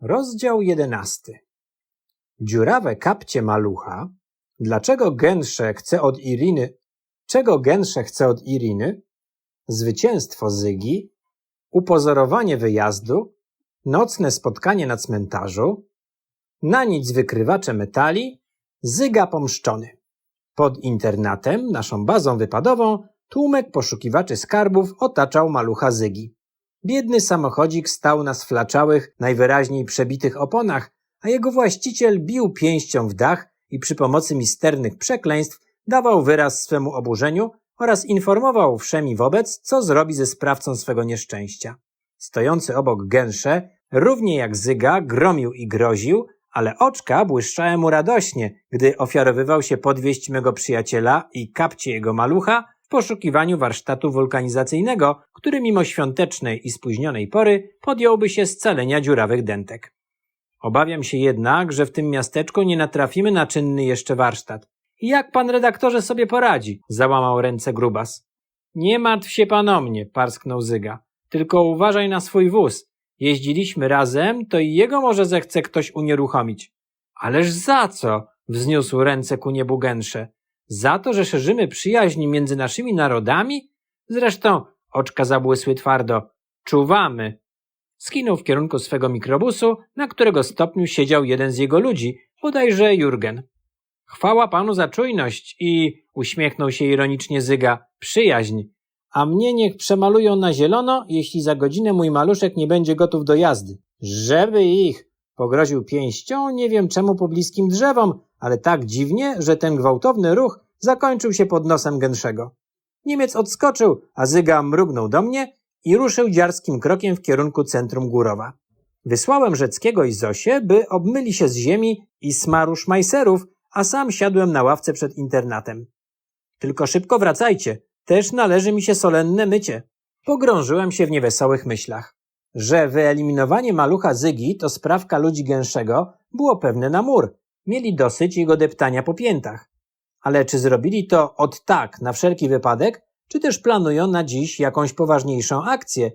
Rozdział jedenasty. Dziurawe kapcie malucha. Dlaczego Gęsze chce od Iriny? Czego Gęsze chce od Iriny? Zwycięstwo Zygi. Upozorowanie wyjazdu. Nocne spotkanie na cmentarzu. Na nic wykrywacze metali. Zyga pomszczony. Pod internatem, naszą bazą wypadową, tłumek poszukiwaczy skarbów otaczał malucha Zygi. Biedny samochodzik stał na sflaczałych, najwyraźniej przebitych oponach, a jego właściciel bił pięścią w dach i przy pomocy misternych przekleństw dawał wyraz swemu oburzeniu oraz informował wszemi wobec, co zrobi ze sprawcą swego nieszczęścia. Stojący obok gęsze, równie jak Zyga, gromił i groził, ale oczka błyszczały mu radośnie, gdy ofiarowywał się podwieść mego przyjaciela i kapcie jego malucha w poszukiwaniu warsztatu wulkanizacyjnego, który mimo świątecznej i spóźnionej pory podjąłby się scalenia dziurawych dętek. Obawiam się jednak, że w tym miasteczku nie natrafimy na czynny jeszcze warsztat. Jak pan redaktorze sobie poradzi? załamał ręce grubas. Nie martw się pan o mnie, parsknął Zyga. Tylko uważaj na swój wóz. Jeździliśmy razem, to i jego może zechce ktoś unieruchomić. Ależ za co? wzniósł ręce ku niebu gęsze. Za to, że szerzymy przyjaźń między naszymi narodami? Zresztą oczka zabłysły twardo. Czuwamy. Skinął w kierunku swego mikrobusu, na którego stopniu siedział jeden z jego ludzi, bodajże Jurgen. Chwała panu za czujność i, uśmiechnął się ironicznie Zyga, przyjaźń. A mnie niech przemalują na zielono, jeśli za godzinę mój maluszek nie będzie gotów do jazdy. Żeby ich! Pogroził pięścią, nie wiem czemu pobliskim drzewom, ale tak dziwnie, że ten gwałtowny ruch zakończył się pod nosem gęszego. Niemiec odskoczył, a Zyga mrugnął do mnie i ruszył dziarskim krokiem w kierunku centrum Górowa. Wysłałem Rzeckiego i Zosię, by obmyli się z ziemi i smaru szmajserów, a sam siadłem na ławce przed internatem. Tylko szybko wracajcie, też należy mi się solenne mycie. Pogrążyłem się w niewesołych myślach. Że wyeliminowanie malucha Zygi to sprawka ludzi gęszego było pewne na mur. Mieli dosyć jego deptania po piętach. Ale czy zrobili to od tak, na wszelki wypadek, czy też planują na dziś jakąś poważniejszą akcję?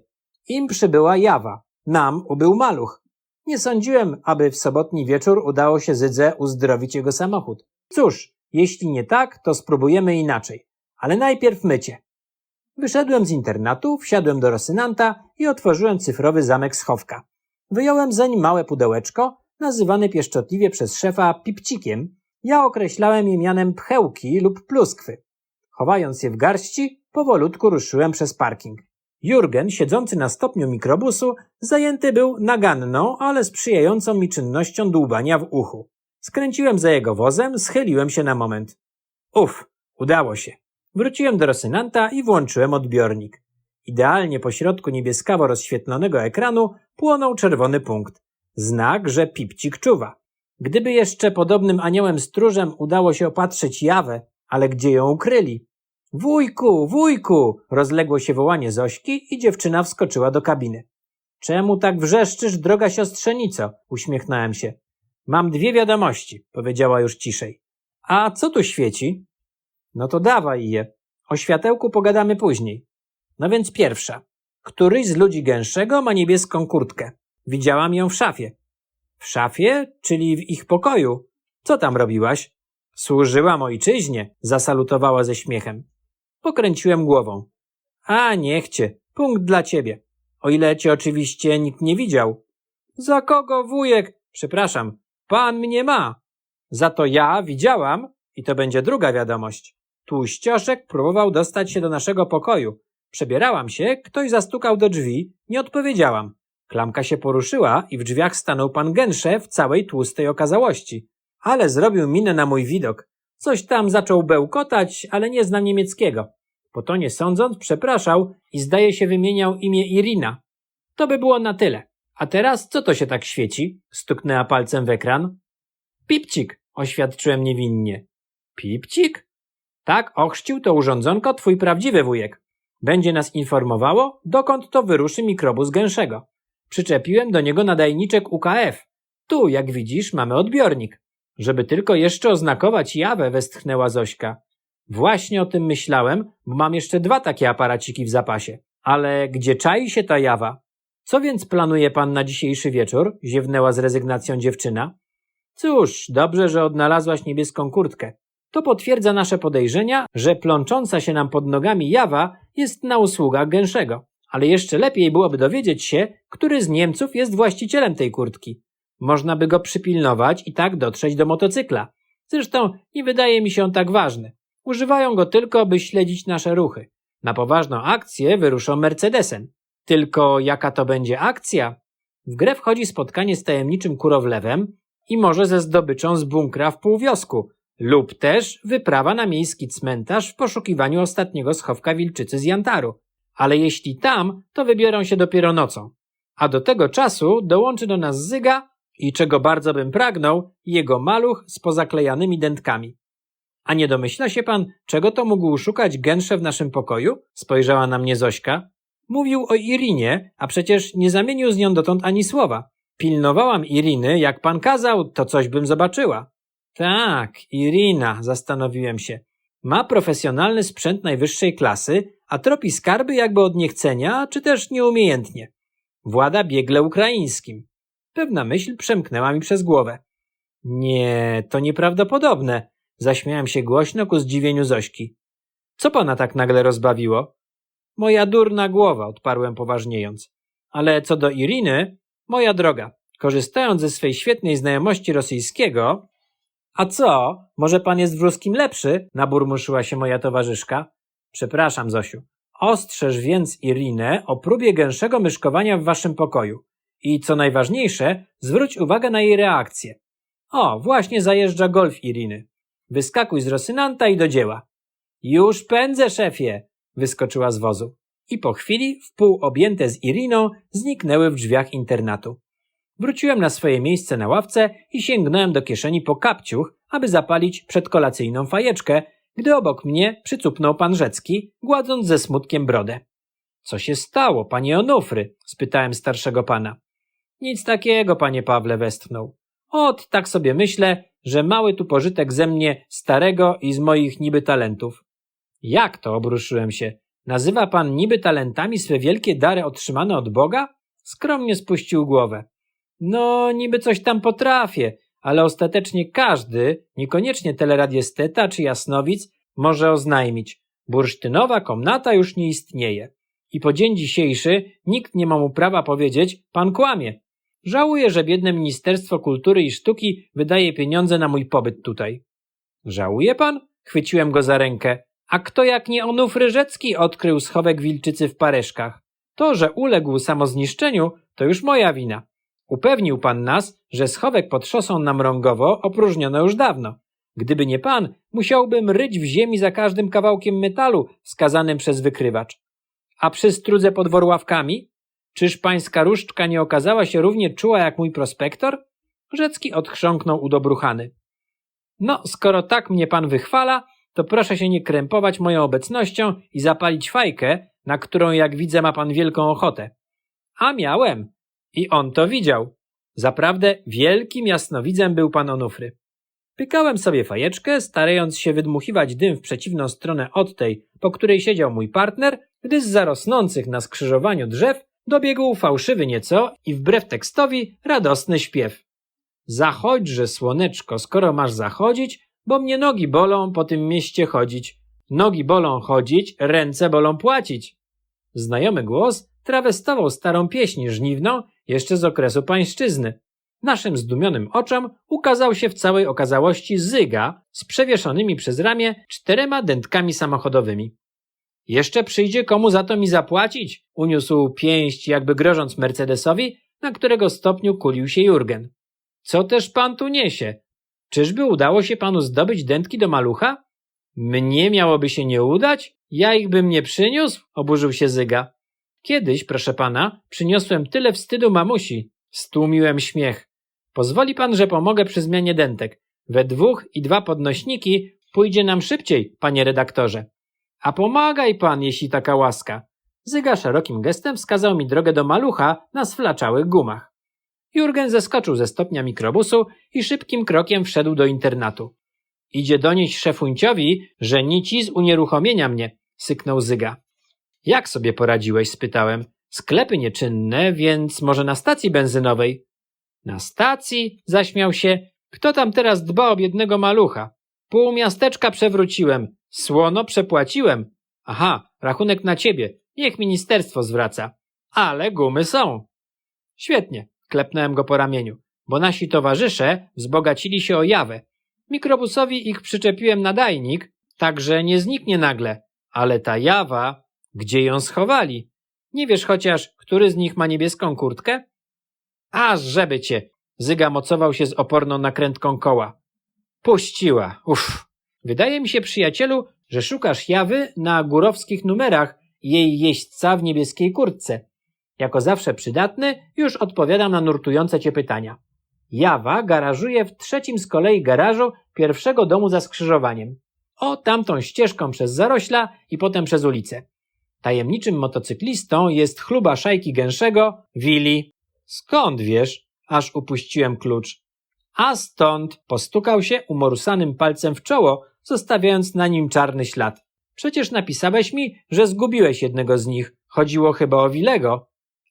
Im przybyła jawa, nam ubył maluch. Nie sądziłem, aby w sobotni wieczór udało się Zydze uzdrowić jego samochód. Cóż, jeśli nie tak, to spróbujemy inaczej. Ale najpierw mycie. Wyszedłem z internatu, wsiadłem do Rosynanta i otworzyłem cyfrowy zamek schowka. Wyjąłem zeń małe pudełeczko, nazywane pieszczotliwie przez szefa pipcikiem. Ja określałem je mianem pchełki lub pluskwy. Chowając je w garści, powolutku ruszyłem przez parking. Jurgen, siedzący na stopniu mikrobusu, zajęty był naganną, ale sprzyjającą mi czynnością dłubania w uchu. Skręciłem za jego wozem, schyliłem się na moment. Uf, udało się. Wróciłem do Rosynanta i włączyłem odbiornik. Idealnie po środku niebieskawo rozświetlonego ekranu płonął czerwony punkt. Znak, że pipcik czuwa. Gdyby jeszcze podobnym aniołem stróżem udało się opatrzyć jawę, ale gdzie ją ukryli? Wujku, wujku! Rozległo się wołanie Zośki i dziewczyna wskoczyła do kabiny. Czemu tak wrzeszczysz, droga siostrzenico? Uśmiechnąłem się. Mam dwie wiadomości, powiedziała już ciszej. A co tu świeci? No to dawaj je. O światełku pogadamy później. No więc pierwsza. Któryś z ludzi gęszego ma niebieską kurtkę. Widziałam ją w szafie. W szafie, czyli w ich pokoju. Co tam robiłaś? Służyłam ojczyźnie, zasalutowała ze śmiechem. Pokręciłem głową. A, niechcie, punkt dla ciebie. O ile cię oczywiście nikt nie widział. Za kogo, wujek? Przepraszam, pan mnie ma. Za to ja widziałam, i to będzie druga wiadomość. Tłuścioszek próbował dostać się do naszego pokoju. Przebierałam się, ktoś zastukał do drzwi, nie odpowiedziałam. Klamka się poruszyła i w drzwiach stanął pan Gęsze w całej tłustej okazałości. Ale zrobił minę na mój widok. Coś tam zaczął bełkotać, ale nie znam niemieckiego. Po to nie sądząc, przepraszał i zdaje się wymieniał imię Irina. To by było na tyle. A teraz co to się tak świeci? Stuknęła palcem w ekran. Pipcik, oświadczyłem niewinnie. Pipcik? Tak, ochrzcił to urządzonko twój prawdziwy wujek. Będzie nas informowało, dokąd to wyruszy mikrobus gęszego. Przyczepiłem do niego nadajniczek UKF. Tu, jak widzisz, mamy odbiornik. Żeby tylko jeszcze oznakować jawę, westchnęła Zośka. Właśnie o tym myślałem, bo mam jeszcze dwa takie aparaciki w zapasie. Ale gdzie czai się ta jawa? Co więc planuje pan na dzisiejszy wieczór? ziewnęła z rezygnacją dziewczyna. Cóż, dobrze, że odnalazłaś niebieską kurtkę. To potwierdza nasze podejrzenia, że plącząca się nam pod nogami jawa jest na usługach gęszego. Ale jeszcze lepiej byłoby dowiedzieć się, który z Niemców jest właścicielem tej kurtki. Można by go przypilnować i tak dotrzeć do motocykla. Zresztą nie wydaje mi się on tak ważny. Używają go tylko, by śledzić nasze ruchy. Na poważną akcję wyruszą Mercedesem. Tylko jaka to będzie akcja? W grę wchodzi spotkanie z tajemniczym kurowlewem i może ze zdobyczą z bunkra w półwiosku, lub też wyprawa na miejski cmentarz w poszukiwaniu ostatniego schowka wilczycy z Jantaru. Ale jeśli tam, to wybiorą się dopiero nocą. A do tego czasu dołączy do nas Zyga i czego bardzo bym pragnął, jego maluch z pozaklejanymi dętkami. A nie domyśla się pan, czego to mógł szukać gęsze w naszym pokoju? Spojrzała na mnie Zośka. Mówił o Irinie, a przecież nie zamienił z nią dotąd ani słowa. Pilnowałam Iriny, jak pan kazał, to coś bym zobaczyła. Tak, Irina, zastanowiłem się. Ma profesjonalny sprzęt najwyższej klasy, a tropi skarby jakby od niechcenia, czy też nieumiejętnie. Włada biegle ukraińskim. Pewna myśl przemknęła mi przez głowę. Nie, to nieprawdopodobne. Zaśmiałem się głośno ku zdziwieniu Zośki. Co pana tak nagle rozbawiło? Moja durna głowa, odparłem poważniejąc. Ale co do Iriny, moja droga, korzystając ze swej świetnej znajomości rosyjskiego, a co? Może pan jest w ruskim lepszy? Naburmuszyła się moja towarzyszka. Przepraszam, Zosiu. Ostrzeż więc Irinę o próbie gęszego myszkowania w waszym pokoju. I co najważniejsze, zwróć uwagę na jej reakcję. O, właśnie zajeżdża golf Iriny. Wyskakuj z Rosynanta i do dzieła. Już pędzę, szefie! Wyskoczyła z wozu. I po chwili, wpół objęte z Iriną, zniknęły w drzwiach internatu. Wróciłem na swoje miejsce na ławce i sięgnąłem do kieszeni po kapciuch, aby zapalić przedkolacyjną fajeczkę, gdy obok mnie przycupnął pan Rzecki, gładząc ze smutkiem brodę. Co się stało, panie Onufry? spytałem starszego pana. Nic takiego, panie Pawle, westchnął. Ot, tak sobie myślę, że mały tu pożytek ze mnie starego i z moich niby talentów. Jak to, obruszyłem się. Nazywa pan niby talentami swe wielkie dary otrzymane od Boga? Skromnie spuścił głowę. No, niby coś tam potrafię, ale ostatecznie każdy, niekoniecznie teleradiesteta czy jasnowic, może oznajmić. Bursztynowa komnata już nie istnieje. I po dzień dzisiejszy nikt nie ma mu prawa powiedzieć, pan kłamie. Żałuję, że biedne Ministerstwo Kultury i Sztuki wydaje pieniądze na mój pobyt tutaj. Żałuje pan? Chwyciłem go za rękę. A kto jak nie Onufry Rzecki odkrył schowek wilczycy w Pareszkach? To, że uległ samozniszczeniu, to już moja wina. Upewnił pan nas, że schowek pod szosą na Mrągowo opróżniono już dawno. Gdyby nie pan, musiałbym ryć w ziemi za każdym kawałkiem metalu wskazanym przez wykrywacz. A przy strudze pod worławkami? Czyż pańska różdżka nie okazała się równie czuła jak mój prospektor? Rzecki odchrząknął udobruchany. No, skoro tak mnie pan wychwala, to proszę się nie krępować moją obecnością i zapalić fajkę, na którą jak widzę ma pan wielką ochotę. A miałem. I on to widział. Zaprawdę wielkim jasnowidzem był pan Onufry. Pykałem sobie fajeczkę, starając się wydmuchiwać dym w przeciwną stronę od tej, po której siedział mój partner, gdy z zarosnących na skrzyżowaniu drzew dobiegł fałszywy nieco i wbrew tekstowi radosny śpiew. Zachodźże, słoneczko, skoro masz zachodzić, bo mnie nogi bolą po tym mieście chodzić. Nogi bolą chodzić, ręce bolą płacić. Znajomy głos trawestował starą pieśń żniwną jeszcze z okresu pańszczyzny. Naszym zdumionym oczom ukazał się w całej okazałości Zyga z przewieszonymi przez ramię czterema dętkami samochodowymi. Jeszcze przyjdzie komu za to mi zapłacić, uniósł pięść, jakby grożąc Mercedesowi, na którego stopniu kulił się Jurgen. Co też pan tu niesie? Czyżby udało się panu zdobyć dętki do malucha? Mnie miałoby się nie udać? Ja ich bym nie przyniósł? Oburzył się Zyga. Kiedyś, proszę pana, przyniosłem tyle wstydu mamusi. Stłumiłem śmiech. Pozwoli pan, że pomogę przy zmianie dętek. We dwóch i dwa podnośniki pójdzie nam szybciej, panie redaktorze. A pomagaj pan, jeśli taka łaska. Zyga szerokim gestem wskazał mi drogę do malucha na sflaczałych gumach. Jurgen zeskoczył ze stopnia mikrobusu i szybkim krokiem wszedł do internatu. Idzie donieść szefuńciowi, że nici z unieruchomienia mnie, syknął Zyga. Jak sobie poradziłeś? spytałem. Sklepy nieczynne, więc może na stacji benzynowej. Na stacji? Zaśmiał się. Kto tam teraz dba o biednego malucha? Pół miasteczka przewróciłem. Słono przepłaciłem. Aha, rachunek na ciebie. Niech ministerstwo zwraca. Ale gumy są. Świetnie, klepnąłem go po ramieniu, bo nasi towarzysze wzbogacili się o jawę. Mikrobusowi ich przyczepiłem nadajnik, także nie zniknie nagle. Ale ta jawa, gdzie ją schowali? Nie wiesz chociaż, który z nich ma niebieską kurtkę? A, żeby cię! Zyga mocował się z oporną nakrętką koła. Puściła, uff. Wydaje mi się, przyjacielu, że szukasz jawy na górowskich numerach jej jeźdźca w niebieskiej kurtce. Jako zawsze przydatny, już odpowiadam na nurtujące cię pytania. Jawa garażuje w trzecim z kolei garażu pierwszego domu za skrzyżowaniem. O, tamtą ścieżką przez zarośla i potem przez ulicę. Tajemniczym motocyklistą jest chluba szajki gęszego, Willi. Skąd wiesz? Aż upuściłem klucz. A stąd postukał się umorusanym palcem w czoło, zostawiając na nim czarny ślad. Przecież napisałeś mi, że zgubiłeś jednego z nich. Chodziło chyba o Wilego.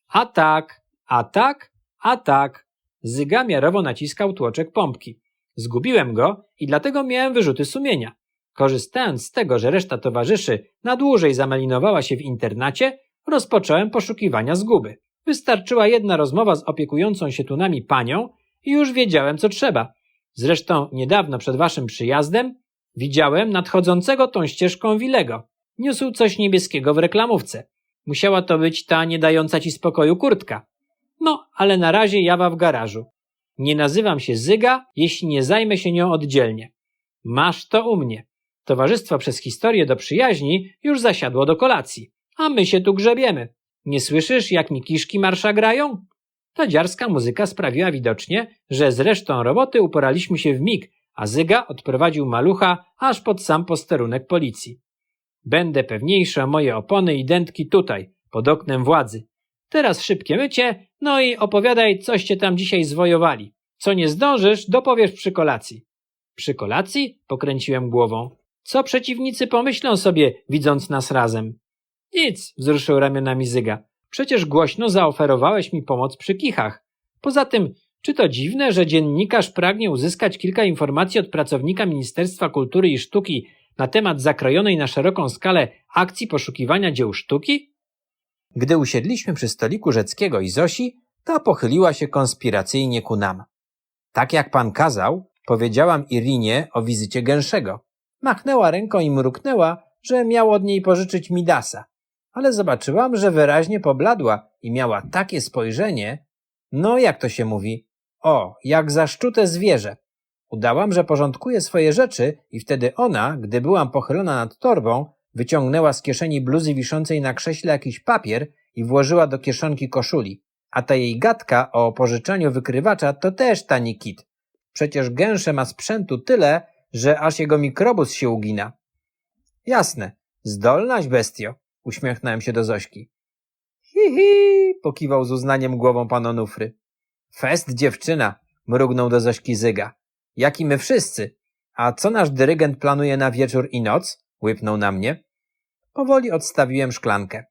A tak, a tak, a tak. Zyga miarowo naciskał tłoczek pompki. Zgubiłem go i dlatego miałem wyrzuty sumienia. Korzystając z tego, że reszta towarzyszy na dłużej zamelinowała się w internacie, rozpocząłem poszukiwania zguby. Wystarczyła jedna rozmowa z opiekującą się tu nami panią i już wiedziałem, co trzeba. Zresztą niedawno przed waszym przyjazdem widziałem nadchodzącego tą ścieżką Wilego. Niósł coś niebieskiego w reklamówce. Musiała to być ta nie dająca ci spokoju kurtka. No, ale na razie jawa w garażu. Nie nazywam się Zyga, jeśli nie zajmę się nią oddzielnie. Masz to u mnie. Towarzystwo przez historię do przyjaźni już zasiadło do kolacji, a my się tu grzebiemy. Nie słyszysz, jak mi kiszki marsza grają? Ta dziarska muzyka sprawiła widocznie, że z resztą roboty uporaliśmy się w mig, a Zyga odprowadził malucha aż pod sam posterunek policji. Będę pewniejszy o moje opony i dętki tutaj, pod oknem władzy. Teraz szybkie mycie, no i opowiadaj, coście tam dzisiaj zwojowali. Co nie zdążysz, dopowiesz przy kolacji. Przy kolacji? Pokręciłem głową. Co przeciwnicy pomyślą sobie, widząc nas razem? Nic, wzruszył ramionami Zyga. Przecież głośno zaoferowałeś mi pomoc przy kichach. Poza tym, czy to dziwne, że dziennikarz pragnie uzyskać kilka informacji od pracownika Ministerstwa Kultury i Sztuki na temat zakrojonej na szeroką skalę akcji poszukiwania dzieł sztuki? Gdy usiedliśmy przy stoliku Rzeckiego i Zosi, ta pochyliła się konspiracyjnie ku nam. Tak jak pan kazał, powiedziałam Irinie o wizycie Gęszego. Machnęła ręką i mruknęła, że miał od niej pożyczyć Midasa. Ale zobaczyłam, że wyraźnie pobladła i miała takie spojrzenie. No, jak to się mówi? O, jak zaszczute zwierzę. Udałam, że porządkuje swoje rzeczy i wtedy ona, gdy byłam pochylona nad torbą, wyciągnęła z kieszeni bluzy wiszącej na krześle jakiś papier i włożyła do kieszonki koszuli. A ta jej gadka o pożyczaniu wykrywacza to też tani kit. Przecież gęsze ma sprzętu tyle, że aż jego mikrobus się ugina. Jasne, zdolnaś bestio, uśmiechnąłem się do Zośki. Hi, hi, pokiwał z uznaniem głową pan Onufry. Fest dziewczyna, mrugnął do Zośki Zyga. Jak i my wszyscy. A co nasz dyrygent planuje na wieczór i noc? Łypnął na mnie. Powoli odstawiłem szklankę.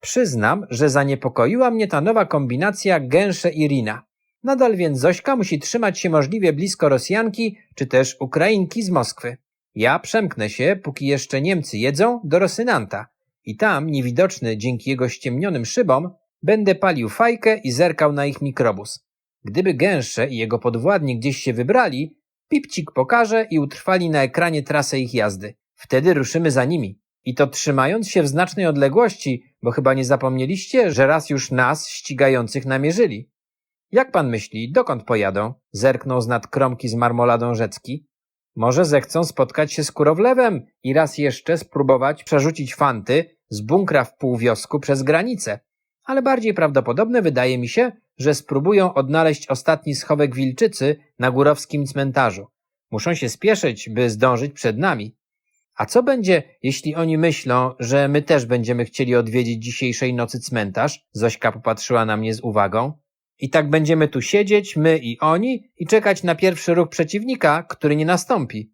Przyznam, że zaniepokoiła mnie ta nowa kombinacja gęsze i Rina. Nadal więc Zośka musi trzymać się możliwie blisko Rosjanki czy też Ukrainki z Moskwy. Ja przemknę się, póki jeszcze Niemcy jedzą, do Rosynanta i tam, niewidoczny dzięki jego ściemnionym szybom, będę palił fajkę i zerkał na ich mikrobus. Gdyby gęsze i jego podwładni gdzieś się wybrali, Pipcik pokaże i utrwali na ekranie trasę ich jazdy. Wtedy ruszymy za nimi. I to trzymając się w znacznej odległości, bo chyba nie zapomnieliście, że raz już nas ścigających namierzyli. Jak pan myśli, dokąd pojadą? Zerknął z nad kromki z marmoladą Rzecki. Może zechcą spotkać się z Kurowlewem i raz jeszcze spróbować przerzucić fanty z bunkra w półwiosku przez granicę. Ale bardziej prawdopodobne wydaje mi się, że spróbują odnaleźć ostatni schowek wilczycy na górowskim cmentarzu. Muszą się spieszyć, by zdążyć przed nami. A co będzie, jeśli oni myślą, że my też będziemy chcieli odwiedzić dzisiejszej nocy cmentarz? Zośka popatrzyła na mnie z uwagą. I tak będziemy tu siedzieć, my i oni, i czekać na pierwszy ruch przeciwnika, który nie nastąpi.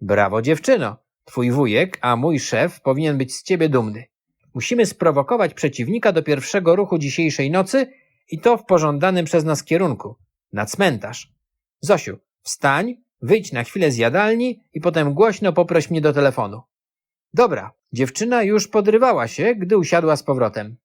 Brawo, dziewczyno. Twój wujek, a mój szef powinien być z ciebie dumny. Musimy sprowokować przeciwnika do pierwszego ruchu dzisiejszej nocy i to w pożądanym przez nas kierunku. Na cmentarz. Zosiu, wstań, wyjdź na chwilę z jadalni i potem głośno poproś mnie do telefonu. Dobra, dziewczyna już podrywała się, gdy usiadła z powrotem.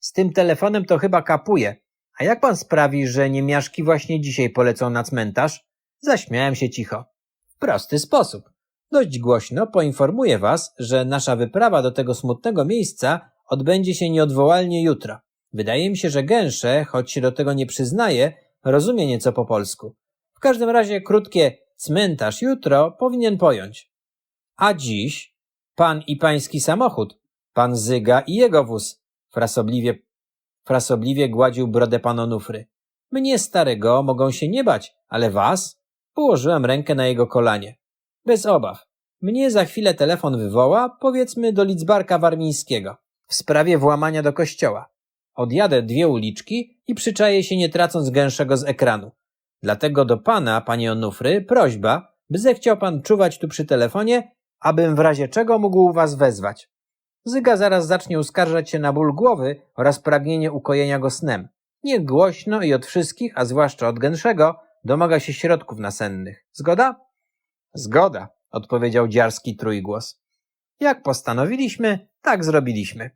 Z tym telefonem to chyba kapuje. A jak pan sprawi, że niemiaszki właśnie dzisiaj polecą na cmentarz? Zaśmiałem się cicho. W prosty sposób. Dość głośno poinformuję was, że nasza wyprawa do tego smutnego miejsca odbędzie się nieodwołalnie jutro. Wydaje mi się, że gęsze, choć się do tego nie przyznaje, rozumie nieco po polsku. W każdym razie krótkie cmentarz jutro powinien pojąć. A dziś pan i pański samochód, pan Zyga i jego wóz, frasobliwie, frasobliwie gładził brodę pan Onufry. Mnie starego mogą się nie bać, ale was? Położyłem rękę na jego kolanie. Bez obaw. Mnie za chwilę telefon wywoła, powiedzmy do Lidzbarka Warmińskiego, w sprawie włamania do kościoła. Odjadę dwie uliczki i przyczaję się nie tracąc gęszego z ekranu. Dlatego do pana, panie Onufry, prośba, by zechciał pan czuwać tu przy telefonie, abym w razie czego mógł was wezwać. Zyga zaraz zacznie uskarżać się na ból głowy oraz pragnienie ukojenia go snem. Niech głośno i od wszystkich, a zwłaszcza od gęszego, domaga się środków nasennych. Zgoda? Zgoda, odpowiedział dziarski trójgłos. Jak postanowiliśmy, tak zrobiliśmy.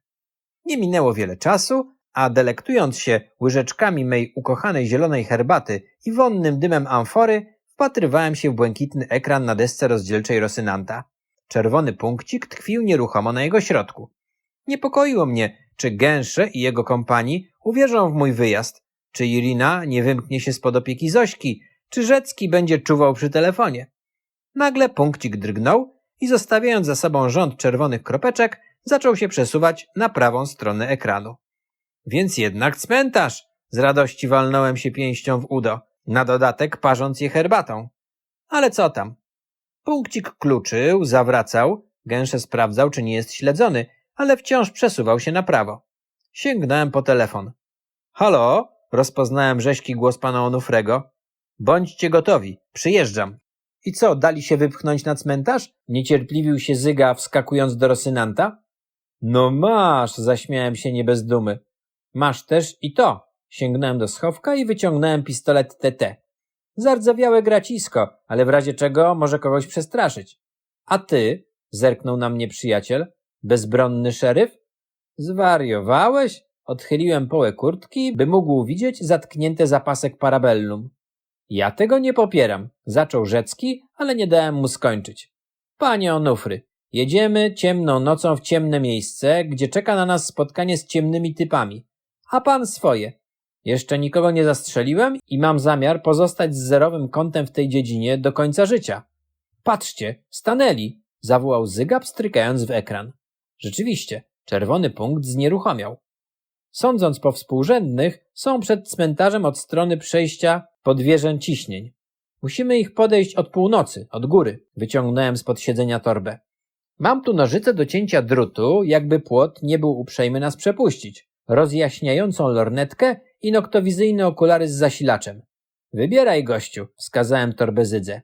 Nie minęło wiele czasu, a delektując się łyżeczkami mej ukochanej zielonej herbaty i wonnym dymem amfory, wpatrywałem się w błękitny ekran na desce rozdzielczej Rosynanta. Czerwony punkcik tkwił nieruchomo na jego środku. Niepokoiło mnie, czy Gęsze i jego kompanii uwierzą w mój wyjazd, czy Irina nie wymknie się spod opieki Zośki, czy Rzecki będzie czuwał przy telefonie. Nagle punkcik drgnął i zostawiając za sobą rząd czerwonych kropeczek, zaczął się przesuwać na prawą stronę ekranu. Więc jednak cmentarz! Z radości walnąłem się pięścią w udo, na dodatek parząc je herbatą. Ale co tam? Punkcik kluczył, zawracał, gęsze sprawdzał, czy nie jest śledzony, ale wciąż przesuwał się na prawo. Sięgnąłem po telefon. Halo? Rozpoznałem rzeźki głos pana Onufrego. Bądźcie gotowi, przyjeżdżam. I co, dali się wypchnąć na cmentarz? Niecierpliwił się Zyga, wskakując do Rosynanta. No masz, zaśmiałem się nie bez dumy. Masz też i to. Sięgnąłem do schowka i wyciągnąłem pistolet TT. Zardzewiałe gracisko, ale w razie czego może kogoś przestraszyć. A ty? Zerknął na mnie przyjaciel. Bezbronny szeryf? Zwariowałeś? Odchyliłem połę kurtki, by mógł widzieć zatknięte zapasek parabellum. Ja tego nie popieram, zaczął Rzecki, ale nie dałem mu skończyć. Panie Onufry, jedziemy ciemną nocą w ciemne miejsce, gdzie czeka na nas spotkanie z ciemnymi typami. A pan swoje. Jeszcze nikogo nie zastrzeliłem i mam zamiar pozostać z zerowym kątem w tej dziedzinie do końca życia. Patrzcie, stanęli, zawołał Zygap, strykając w ekran. Rzeczywiście, czerwony punkt znieruchomiał. Sądząc po współrzędnych, są przed cmentarzem od strony przejścia pod wieżę ciśnień. Musimy ich podejść od północy, od góry. Wyciągnąłem spod siedzenia torbę. Mam tu nożyce do cięcia drutu, jakby płot nie był uprzejmy nas przepuścić. Rozjaśniającą lornetkę i noktowizyjne okulary z zasilaczem. Wybieraj, gościu, wskazałem torbę Zydze.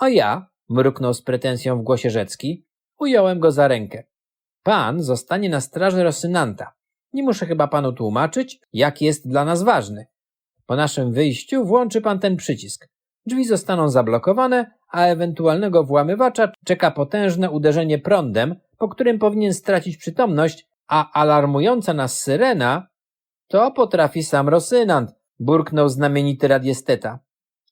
A ja, mruknął z pretensją w głosie Rzecki, ująłem go za rękę. Pan zostanie na straży Rosynanta. Nie muszę chyba panu tłumaczyć, jak jest dla nas ważny. Po naszym wyjściu włączy pan ten przycisk. Drzwi zostaną zablokowane, a ewentualnego włamywacza czeka potężne uderzenie prądem, po którym powinien stracić przytomność, a alarmująca nas syrena to potrafi sam Rosynant, burknął znamienity radiesteta.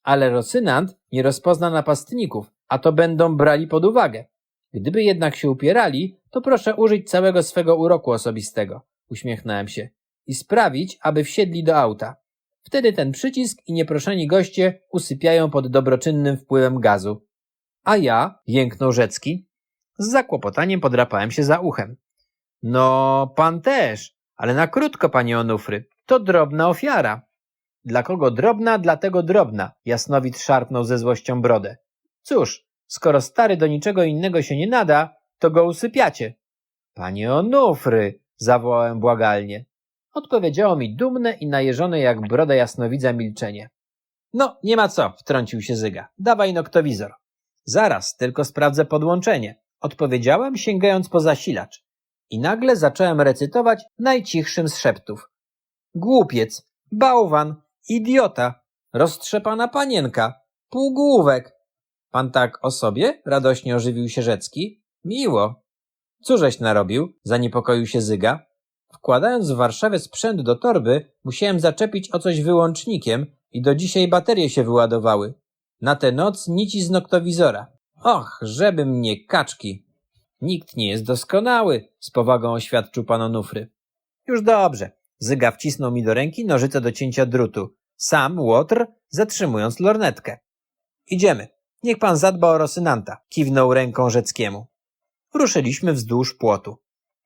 Ale Rosynant nie rozpozna napastników, a to będą brali pod uwagę. Gdyby jednak się upierali, to proszę użyć całego swego uroku osobistego, uśmiechnąłem się, i sprawić, aby wsiedli do auta. Wtedy ten przycisk i nieproszeni goście usypiają pod dobroczynnym wpływem gazu. A ja, jęknął Rzecki, z zakłopotaniem podrapałem się za uchem. No, pan też, ale na krótko, panie Onufry. To drobna ofiara. Dla kogo drobna, dlatego drobna, jasnowid szarpnął ze złością brodę. Cóż, skoro stary do niczego innego się nie nada, to go usypiacie. Panie Onufry, zawołałem błagalnie. Odpowiedziało mi dumne i najeżone jak broda jasnowidza milczenie. No, nie ma co, wtrącił się Zyga. Dawaj noktowizor. Zaraz, tylko sprawdzę podłączenie. Odpowiedziałem, sięgając po zasilacz. I nagle zacząłem recytować najcichszym z szeptów. Głupiec, bałwan, idiota, roztrzepana panienka, półgłówek. Pan tak o sobie? Radośnie ożywił się Rzecki. Miło. Cóżeś narobił? Zaniepokoił się Zyga. Wkładając w Warszawie sprzęt do torby, musiałem zaczepić o coś wyłącznikiem i do dzisiaj baterie się wyładowały. Na tę noc nici z noktowizora. Och, żeby mnie kaczki. Nikt nie jest doskonały, z powagą oświadczył pan Onufry. Już dobrze. Zyga wcisnął mi do ręki nożyce do cięcia drutu. Sam Łotr, zatrzymując lornetkę. Idziemy. Niech pan zadba o Rosynanta, kiwnął ręką Rzeckiemu. Ruszyliśmy wzdłuż płotu.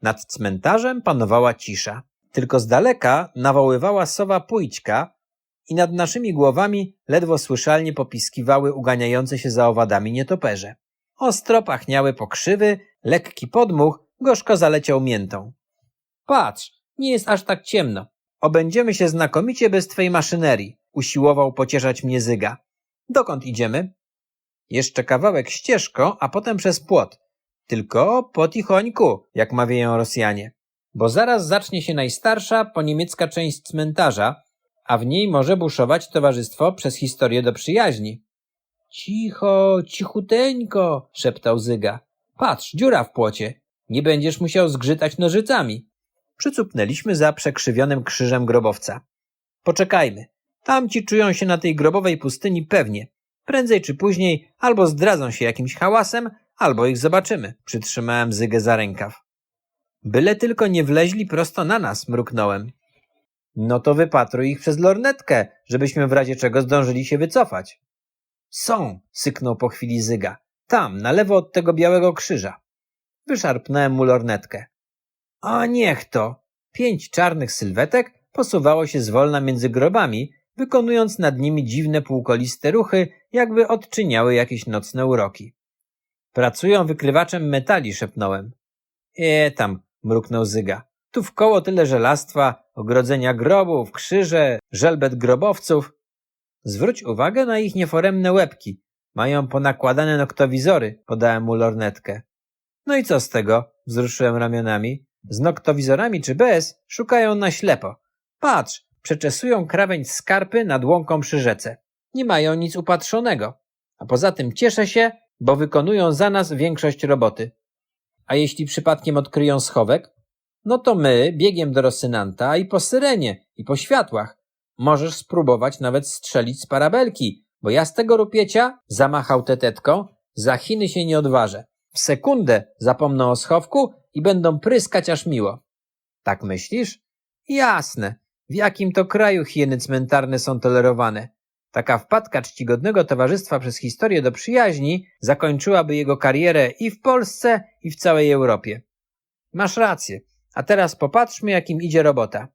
Nad cmentarzem panowała cisza. Tylko z daleka nawoływała sowa pójćka i nad naszymi głowami ledwo słyszalnie popiskiwały uganiające się za owadami nietoperze. Ostro pachniały pokrzywy, lekki podmuch gorzko zaleciał miętą. Patrz, nie jest aż tak ciemno. Obędziemy się znakomicie bez twej maszynerii, usiłował pocieszać mnie Zyga. Dokąd idziemy? Jeszcze kawałek ścieżką, a potem przez płot. Tylko po tichońku, jak mawiają Rosjanie. Bo zaraz zacznie się najstarsza poniemiecka część cmentarza, a w niej może buszować towarzystwo przez historię do przyjaźni. Cicho, cichuteńko, szeptał Zyga. Patrz, dziura w płocie. Nie będziesz musiał zgrzytać nożycami. Przycupnęliśmy za przekrzywionym krzyżem grobowca. Poczekajmy. Tamci czują się na tej grobowej pustyni pewnie. Prędzej czy później albo zdradzą się jakimś hałasem, albo ich zobaczymy. Przytrzymałem Zygę za rękaw. Byle tylko nie wleźli prosto na nas, mruknąłem. No to wypatruj ich przez lornetkę, żebyśmy w razie czego zdążyli się wycofać. Są, syknął po chwili Zyga. Tam, na lewo od tego białego krzyża. Wyszarpnąłem mu lornetkę. A niech to! Pięć czarnych sylwetek posuwało się zwolna między grobami, wykonując nad nimi dziwne półkoliste ruchy, jakby odczyniały jakieś nocne uroki. Pracują wykrywaczem metali, szepnąłem. E tam, mruknął Zyga. Tu w koło tyle żelastwa, ogrodzenia grobów, krzyże, żelbet grobowców. Zwróć uwagę na ich nieforemne łebki. Mają ponakładane noktowizory, podałem mu lornetkę. No i co z tego? Wzruszyłem ramionami. Z noktowizorami czy bez, szukają na ślepo. Patrz, przeczesują krawędź skarpy nad łąką przy rzece. Nie mają nic upatrzonego. A poza tym cieszę się, bo wykonują za nas większość roboty. A jeśli przypadkiem odkryją schowek, no to my biegiem do Rosynanta i po syrenie, i po światłach. Możesz spróbować nawet strzelić z parabelki, bo ja z tego rupiecia, zamachał tetetką, za Chiny się nie odważę. W sekundę zapomnę o schowku i będą pryskać aż miło. Tak myślisz? Jasne. W jakim to kraju hieny cmentarne są tolerowane? Taka wpadka czcigodnego towarzystwa przez historię do przyjaźni zakończyłaby jego karierę i w Polsce, i w całej Europie. Masz rację. A teraz popatrzmy, jakim idzie robota.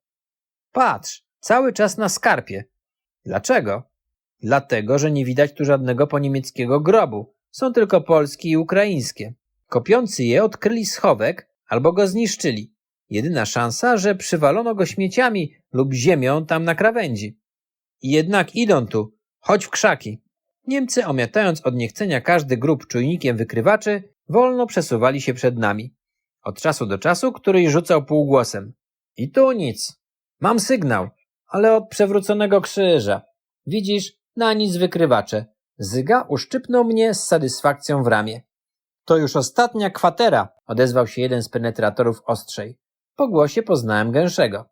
Patrz, cały czas na skarpie. Dlaczego? Dlatego, że nie widać tu żadnego poniemieckiego grobu. Są tylko polskie i ukraińskie. Kopiący je odkryli schowek albo go zniszczyli. Jedyna szansa, że przywalono go śmieciami lub ziemią tam na krawędzi. I jednak idą tu, chodź w krzaki. Niemcy, omiatając od niechcenia każdy grób czujnikiem wykrywaczy, wolno przesuwali się przed nami. Od czasu do czasu któryś rzucał półgłosem. I tu nic. Mam sygnał, ale od przewróconego krzyża. Widzisz, na nic wykrywacze. Zyga uszczypnął mnie z satysfakcją w ramię. To już ostatnia kwatera, odezwał się jeden z penetratorów ostrzej. Po głosie poznałem gęszego.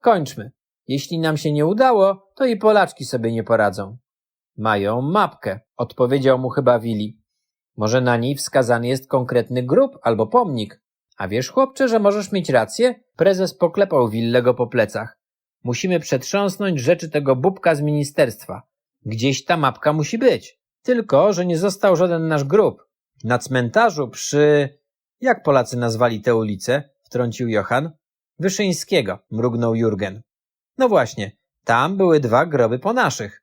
Kończmy. Jeśli nam się nie udało, to i Polaczki sobie nie poradzą. Mają mapkę, odpowiedział mu chyba Willi. Może na niej wskazany jest konkretny grób albo pomnik. A wiesz, chłopcze, że możesz mieć rację? Prezes poklepał Willego po plecach. Musimy przetrząsnąć rzeczy tego bubka z ministerstwa. Gdzieś ta mapka musi być. Tylko, że nie został żaden nasz grób. Na cmentarzu przy... Jak Polacy nazwali tę ulicę? Wtrącił Johan. Wyszyńskiego, mrugnął Jurgen. No właśnie, tam były dwa groby po naszych.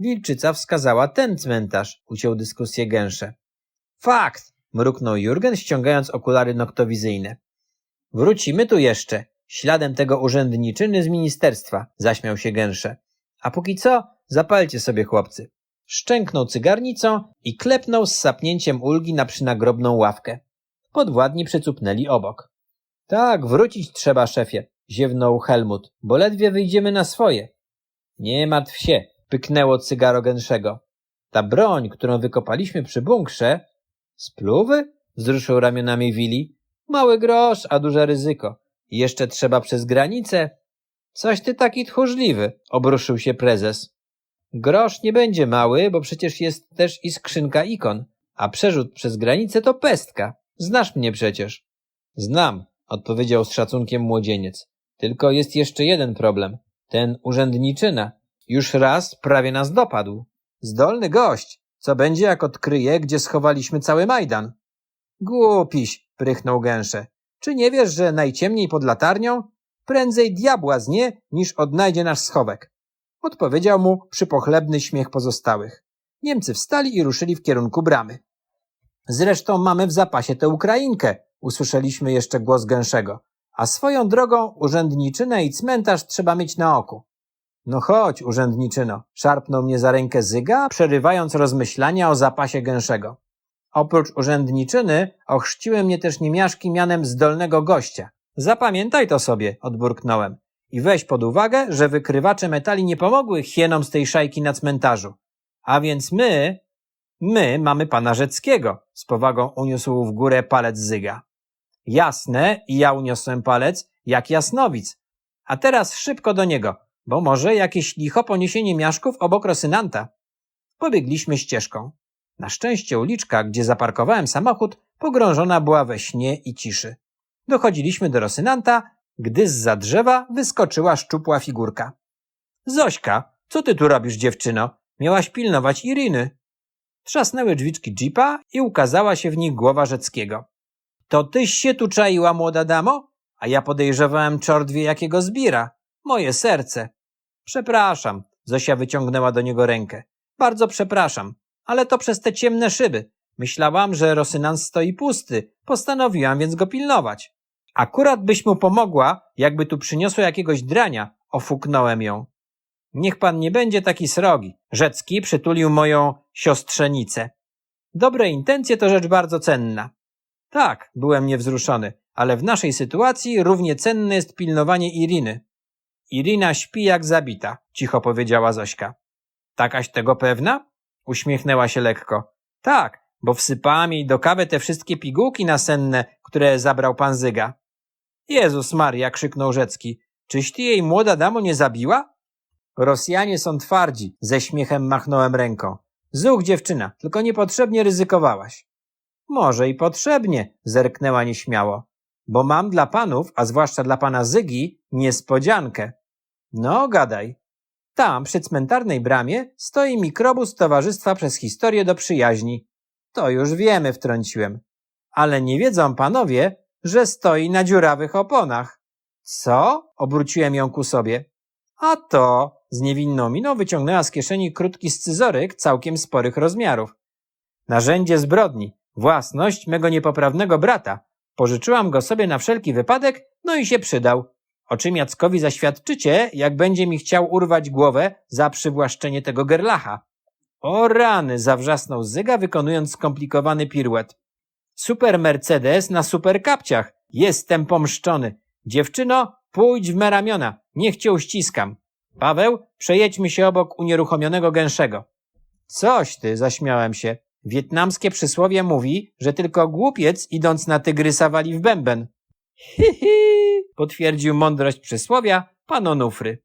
Wilczyca wskazała ten cmentarz, uciął dyskusję gęsze. Fakt, mruknął Jurgen, ściągając okulary noktowizyjne. Wrócimy tu jeszcze, śladem tego urzędniczyny z ministerstwa, zaśmiał się gęsze. A póki co, zapalcie sobie chłopcy. Szczęknął cygarnicą i klepnął z sapnięciem ulgi na przynagrobną ławkę. Podwładni przycupnęli obok. Tak, wrócić trzeba, szefie, ziewnął Helmut, bo ledwie wyjdziemy na swoje. Nie martw się, pyknęło cygaro gęszego. Ta broń, którą wykopaliśmy przy bunkrze... Spluwy? Wzruszył ramionami Willi. Mały grosz, a duże ryzyko. Jeszcze trzeba przez granicę. Coś ty taki tchórzliwy, obruszył się prezes. Grosz nie będzie mały, bo przecież jest też i skrzynka ikon, a przerzut przez granicę to pestka. Znasz mnie przecież. Znam, odpowiedział z szacunkiem młodzieniec. Tylko jest jeszcze jeden problem. Ten urzędniczyna. Już raz prawie nas dopadł. Zdolny gość. Co będzie, jak odkryje, gdzie schowaliśmy cały Majdan? Głupiś, prychnął gęsze. Czy nie wiesz, że najciemniej pod latarnią? Prędzej diabła znie, niż odnajdzie nasz schowek. Odpowiedział mu przypochlebny śmiech pozostałych. Niemcy wstali i ruszyli w kierunku bramy. Zresztą mamy w zapasie tę Ukrainkę, usłyszeliśmy jeszcze głos gęszego. A swoją drogą urzędniczynę i cmentarz trzeba mieć na oku. No chodź, urzędniczyno, szarpnął mnie za rękę Zyga, przerywając rozmyślania o zapasie gęszego. Oprócz urzędniczyny ochrzciły mnie też niemiaszki mianem zdolnego gościa. Zapamiętaj to sobie, odburknąłem. I weź pod uwagę, że wykrywacze metali nie pomogły hienom z tej szajki na cmentarzu. A więc my, my mamy pana Rzeckiego, z powagą uniósł w górę palec Zyga. Jasne, i ja uniosłem palec, jak jasnowic. A teraz szybko do niego, bo może jakieś licho poniesie niemiaszków obok Rosynanta. Pobiegliśmy ścieżką. Na szczęście uliczka, gdzie zaparkowałem samochód, pogrążona była we śnie i ciszy. Dochodziliśmy do Rosynanta, gdy z za drzewa wyskoczyła szczupła figurka. Zośka, co ty tu robisz, dziewczyno? Miałaś pilnować Iriny. Trzasnęły drzwiczki jeepa i ukazała się w nich głowa Rzeckiego. To tyś się tu czaiła, młoda damo? A ja podejrzewałem czort wie jakiego zbira. Moje serce. Przepraszam, Zosia wyciągnęła do niego rękę. Bardzo przepraszam, ale to przez te ciemne szyby. Myślałam, że Rosynans stoi pusty. Postanowiłam więc go pilnować. Akurat byś mu pomogła, jakby tu przyniosło jakiegoś drania, ofuknąłem ją. Niech pan nie będzie taki srogi. Rzecki przytulił moją siostrzenicę. Dobre intencje to rzecz bardzo cenna. Tak, byłem niewzruszony, ale w naszej sytuacji równie cenne jest pilnowanie Iriny. Irina śpi jak zabita, cicho powiedziała Zośka. Takaś tego pewna? Uśmiechnęła się lekko. Tak, bo wsypałam jej do kawy te wszystkie pigułki nasenne, które zabrał pan Zyga. Jezus Maria, krzyknął Rzecki. Czyś ty jej młoda damo nie zabiła? Rosjanie są twardzi, ze śmiechem machnąłem ręką. Zuch, dziewczyna, tylko niepotrzebnie ryzykowałaś. Może i potrzebnie, zerknęła nieśmiało. Bo mam dla panów, a zwłaszcza dla pana Zygi, niespodziankę. No, gadaj. Tam, przy cmentarnej bramie, stoi mikrobus Towarzystwa przez Historię do Przyjaźni. To już wiemy, wtrąciłem. Ale nie wiedzą panowie, że stoi na dziurawych oponach. Co? Obróciłem ją ku sobie. A to, z niewinną miną wyciągnęła z kieszeni krótki scyzoryk całkiem sporych rozmiarów. Narzędzie zbrodni, własność mego niepoprawnego brata. Pożyczyłam go sobie na wszelki wypadek, no i się przydał. O czym Jackowi zaświadczycie, jak będzie mi chciał urwać głowę za przywłaszczenie tego gerlacha. O rany, zawrzasnął Zyga, wykonując skomplikowany piruet. Super Mercedes na super kapciach. Jestem pomszczony. Dziewczyno, pójdź w me ramiona. Niech cię uściskam. Paweł, przejedźmy się obok unieruchomionego gęszego. Coś ty, zaśmiałem się. Wietnamskie przysłowie mówi, że tylko głupiec idąc na tygrysa wali w bęben. Hi, hi, potwierdził mądrość przysłowia pan Onufry.